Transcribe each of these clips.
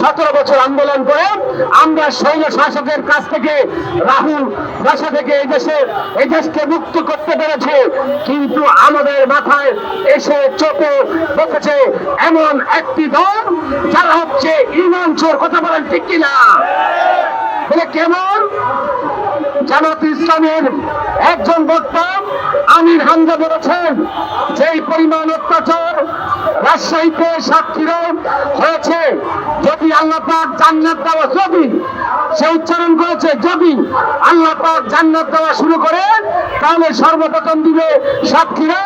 সতেরো বছর আন্দোলন করে আমরা শৈল শাসকের কাছ থেকে, রাহুল বাসা থেকে এই দেশে, এই দেশকে মুক্ত করতে পেরেছে। কিন্তু আমাদের মাথায় এসে চোখে বসেছে এমন একটি দল, যারা হচ্ছে ইমান চোর কথা বলেন ঠিক কিনা? বলে কেমন? জামাত ইসলামের একজন বক্তা আমির হামজা বলেছেন, যেই পরিমাণ অত্যাচার রাজশাহীতে সাক্ষীরা হয়েছে, যদি আল্লাহ পাক জান্নাত দেওয়া যদি সে উচ্চারণ করেছে, যদি আল্লাহ পাক জান্নাত দেওয়া শুরু করে, তাহলে সর্বপ্রথম দিবে সাতক্ষীরা,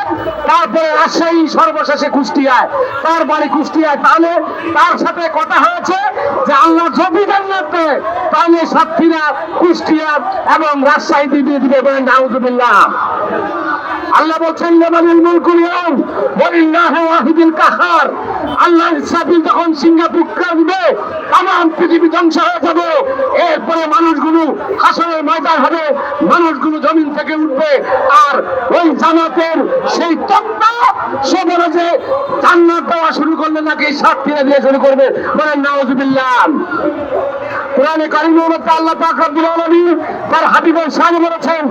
তারপরে রাজশাহী, সর্বশেষে কুষ্টিয়ায় তার বাড়ি কুষ্টিয়ায়। তাহলে তার সাথে কথা হয়েছে যে আল্লাহ যদি জান্নাত দেয়, তাহলে সাতক্ষীরা, কুষ্টিয়া এবং রাজশাহী দিয়ে দিবে বলেন, নাউজুবিল্লাহ। আল্লাহ বলছেন লেবানুল মুলকুল ইয়াউম ওয়ালিল্লাহি ওয়াহিদুল কাহার। আল্লাহ ইসরাফিল যখন সিঙ্গাপুর দিবে তাম পৃথিবী ধ্বংস হয়ে যাবে। এরপরে মানুষগুলো হাসনের ময়দান হবে, মানুষগুলো জমিন থেকে উঠবে। আর ওই জামাতের সেই তত্ত্ব সে বলে যে, জান্নাত দেওয়া শুরু করলে নাকি সাত ফিরে দিয়ে শুরু করবে। বলেন, নাউজুবিল্লাহ। কোরআনে কারিমের মধ্যে আল্লাহ পাক রব্বুল আলামিন তার হাবিবের শানে বলেছেন,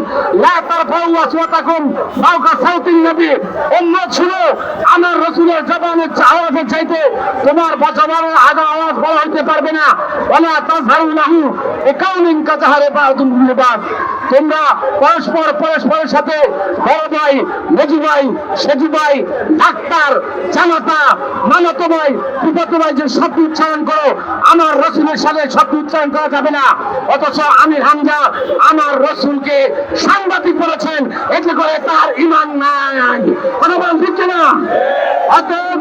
লা তারফাউ আসওয়াতাকুম ফাওকা সাউতিন নবী। আমার রাসূলের জবানের আওয়াজের চাইতে তোমার জবানের আগা আওয়াজ বড় হইতে পারবে না। ওয়ালা তাজহারু লাহু ইকাউমিন কাজাহারে বাদুম লিবাদ তোমরা পরস্পর পরস্পরের সাথে বড় ভাই মেজু ভাই সেজু ভাই ডাক্তার, জামাতা মামাতো ভাই পিপাতো ভাই যে শব্দ উচ্চারণ করো, আমার রসুলের সাথে শব্দ উচ্চারণ করা যাবে না। অথচ আমির হামজা আমার রসুলকে সাংবাদিক বলেছেন, এতে করে তার ইমান নাই। কথা দিচ্ছে না অতএব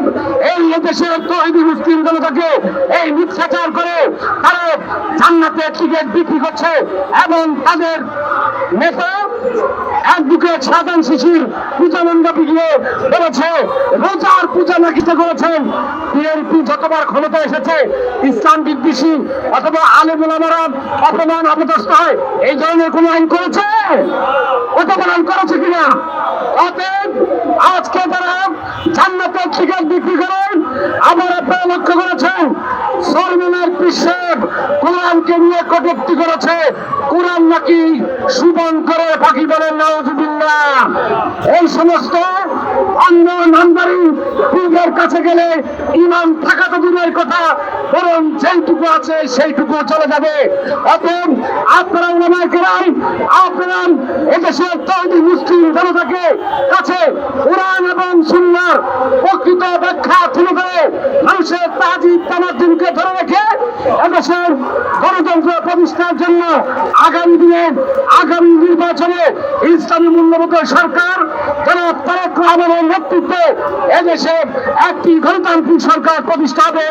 এই দেশের তহিদি মুসলিম জনতাকে এই মিথ্যাচার করে তারা জান্নাতের টিকিট বিক্রি করছে এবং তাদের নেতা, একদিকে সাধারণ শিশির, পূজা মণ্ডপে রোজার পূজা নাকি করেছেন? বিএনপি যতবার ক্ষমতা এসেছে, ইসলাম বিদ্বেষী অথবা অপমান, অপদস্থ হয়, এই ধরনের কোন আইন করেছে? আইন করেছে কিনা? অতএব আজকে তারা জান্নাতের টিকিট বিক্রি করেন। আবার আপনারা লক্ষ্য করেছেন সরমিনের পিসেব কোরআনকে নিয়ে কটূক্তি করেছে। কোরআন নাকি সুবন করে পাখি বলেন নওয়াজুবিল্লাহ এই সমস্ত অন্য নামদারি কাছে গেলে ইমান থাকা তো দূরের কথা, বরং যেইটুকু আছে সেইটুকু চলে যাবে। অতএব আপনারা ওলামায় কেরাম, আপনারা এদেশের তৈরি মুসলিম জনতাকে কাছে কোরআন এবং সুন্নার প্রকৃত ব্যাখ্যা তুলে ধরে, মানুষের তাজিব তামাদ্দিনকে ধরে রেখে এদেশের গণতন্ত্র প্রতিষ্ঠার জন্য আগামী দিনে, আগামী নির্বাচনে ইসলামী মূল্যবোধের সরকার যারা তারেক রহমানের নেতৃত্বে এদেশে একটি গণতান্ত্রিক সরকার প্রতিষ্ঠা হবে।